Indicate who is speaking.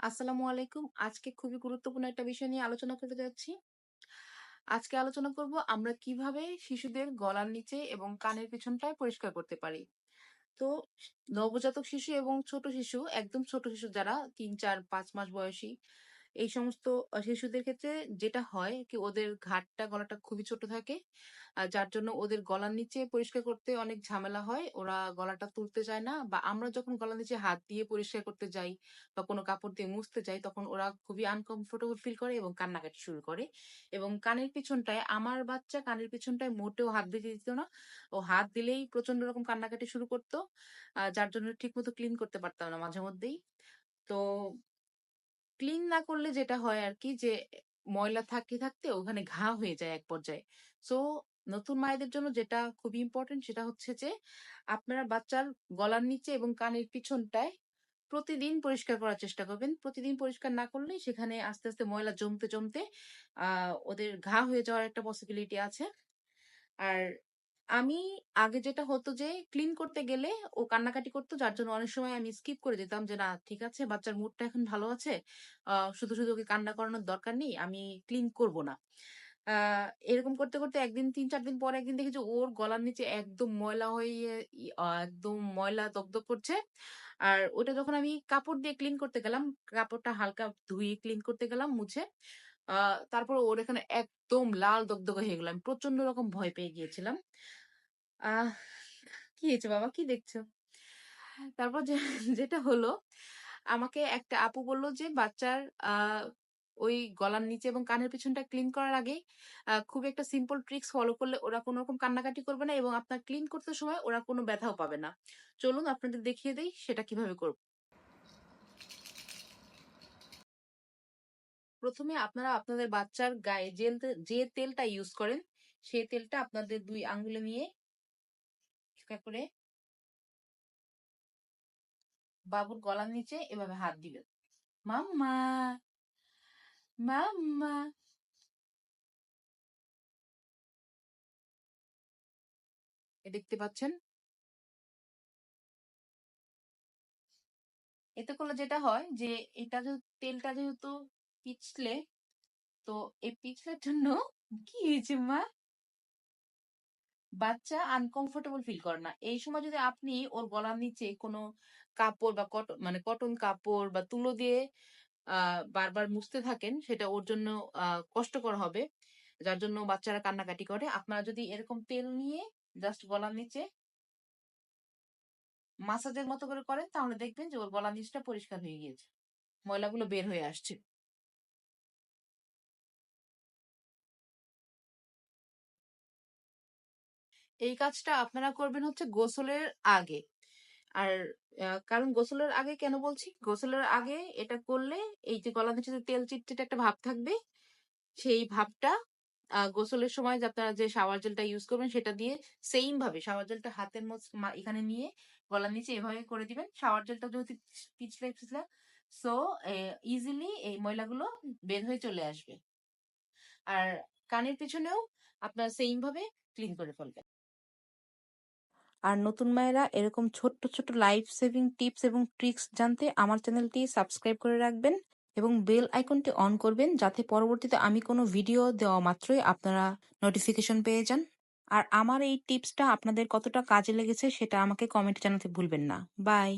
Speaker 1: আসসালামু আলাইকুম। আজকে খুবই গুরুত্বপূর্ণ একটা বিষয় নিয়ে আলোচনা করতে যাচ্ছি। আজকে আলোচনা করব আমরা কীভাবে শিশুদের গলার নিচে এবং কানের পিছনটায় পরিষ্কার করতে পারি। তো নবজাতক শিশু এবং ছোট শিশু, একদম ছোট শিশু যারা ৩, ৪, ৫ মাস বয়সী এই সমস্ত শিশুদের ক্ষেত্রে যেটা হয় কি ওদের ঘাটটা, গলাটা খুবই ছোট থাকে। যার জন্য ওদের গলার নিচে পরিষ্কার করতে অনেক ঝামেলা হয়। ওরা গলাটা তুলতে চায় না বা আমরা যখন গলার নিচে হাত দিয়ে পরিষ্কার করতে যাই বা কোনো কাপড় দিয়ে মুছতে যাই তখন ওরা খুবই আনকমফোর্টেবল ফিল করে এবং কান্নাকাটি শুরু করে। এবং কানের পিছনটায়, আমার বাচ্চা কানের পিছনটায় মোটেও হাত দিতে দিত না। ও হাত দিলেই প্রচণ্ড রকম কান্নাকাটি শুরু করতো যার জন্য ঠিকমতো ক্লিন করতে পারতাম না মাঝে মধ্যেই। তো ক্লিন না করলে যেটা হয় আর কি যে ময়লা থাকতে, থাকতে ওখানে ঘা হয়ে যায় এক পর্যায়ে। সো নতুন মায়েদের জন্য যেটা খুব ইম্পোর্টেন্ট সেটা হচ্ছে যে আপনারা বাচ্চার গলার নিচে এবং কানের পিছনটায় প্রতিদিন পরিষ্কার করার চেষ্টা করবেন। প্রতিদিন পরিষ্কার না করলে সেখানে আস্তে, আস্তে ময়লা জমতে, জমতে ওদের ঘা হয়ে যাওয়ার একটা পসিবিলিটি আছে। আর আমি আগে যেটা হতো যে ক্লিন করতে গেলে ও কান্নাকাটি করতো যার জন্য অনেক সময় আমি স্কিপ করে যেতাম যে না ঠিক আছে বাচ্চার মুডটা এখন ভালো আছে। শুধু, শুধু ওকে কান্না করানোর দরকার নেই। আমি ক্লিন করব না। এরকম করতে, করতে একদিন ৩-৪ দিন পরে একদিন দেখি যে ওর গলার নিচে একদম ময়লা হয়ে একদম ময়লা দগদগ করছে। আর ওটা যখন আমি কাপড় দিয়ে ক্লিন করতে গেলাম, কাপড়টা হালকা ধুয়ে ক্লিন করতে গেলাম মুছে। তারপর ওর এখানে একদম লাল দগদগে হয়ে গেল। আমি প্রচণ্ড রকম ভয় পেয়ে গিয়েছিলাম। কি হয়েছে বাবা? কি দেখছ? তারপর যেটা হলো, আমাকে একটা আপু বলল যে বাচ্চার ওই গলার নিচে এবং কানের পেছনটা ক্লিন করার আগে খুব একটা সিম্পল ট্রিক্স ফলো করলে ওরা কোনো রকম কান্নাকাটি করবে না এবং আপনার ক্লিন করতে সময় ওরা কোনো ব্যথাও পাবে না। চলুন আপনাদের দেখিয়ে দেই সেটা কীভাবে করব। প্রথমে আপনারা আপনাদের বাচ্চার গায়ে তে যে তেলটা ইউজ করেন, সেই তেলটা আপনাদের ২ আঙ্গুলে নিয়ে করে বাবুর গলার নিচে এভাবে হাত দিবেন। মাম্মা, মাম্মা। দেখতে পাচ্ছেন? এতে করলে যেটা হয় যে এটা যে তেলটা যেহেতু পিছলে, তো এই পিছলার জন্য কি হয়েছে মা? বাচ্চা আনকমফোর্টেবল ফিল করে না। এই সময় যদি আপনি ওর গলার নিচে কোনো কাপড় বা কট মানে কটন কাপড় বা তুলো দিয়ে বারবার মুছতে থাকেন, সেটা ওর জন্য কষ্টকর হবে। যার জন্য বাচ্চারা কান্নাকাটি করে। আপনারা যদি এরকম তেল নিয়ে জাস্ট গলার নিচে মাসাজের মতো করে করেন, তাহলে দেখবেন যে ওর গলার নিচটা পরিষ্কার হয়ে গিয়েছে। ময়লাগুলো বের হয়ে আসছে। এই কাজটা আপনারা করবেন হচ্ছে গোসলের আগে। আর কারণ গোসলের আগে কেন বলছি? গোসলের আগে এটা করলে এই যে গলা নিচে তেল চিটচিটে একটা ভাব থাকবে, সেই ভাবটা গোসলের সময় আপনারা যে শাওয়ার জেলটা ইউজ করবেন সেটা দিয়ে সেইম ভাবে শাওয়ার জেলটা হাতের এখানে নিয়ে গলার নিচে এভাবে করে দিবেন। শাওয়ার জেলটা যেহেতু পিছলা, পিছলা সো ইজিলি এই ময়লাগুলো বের হয়ে চলে আসবে। আর কানের পিছনেও আপনারা সেইম ভাবে ক্লিন করে ফেলবেন। আর নতুন মায়েরা এরকম ছোট্ট, ছোট্ট লাইফ সেভিং টিপস এবং ট্রিক্স জানতে আমার চ্যানেলটি সাবস্ক্রাইব করে রাখবেন এবং বেল আইকনটি অন করবেন যাতে পরবর্তীতে আমি কোনো ভিডিও দেওয়া মাত্রই আপনারা নোটিফিকেশন পেয়ে যান। আর আমার এই টিপসটা আপনাদের কতটা কাজে লেগেছে সেটা আমাকে কমেন্টে জানাতে ভুলবেন না। বাই।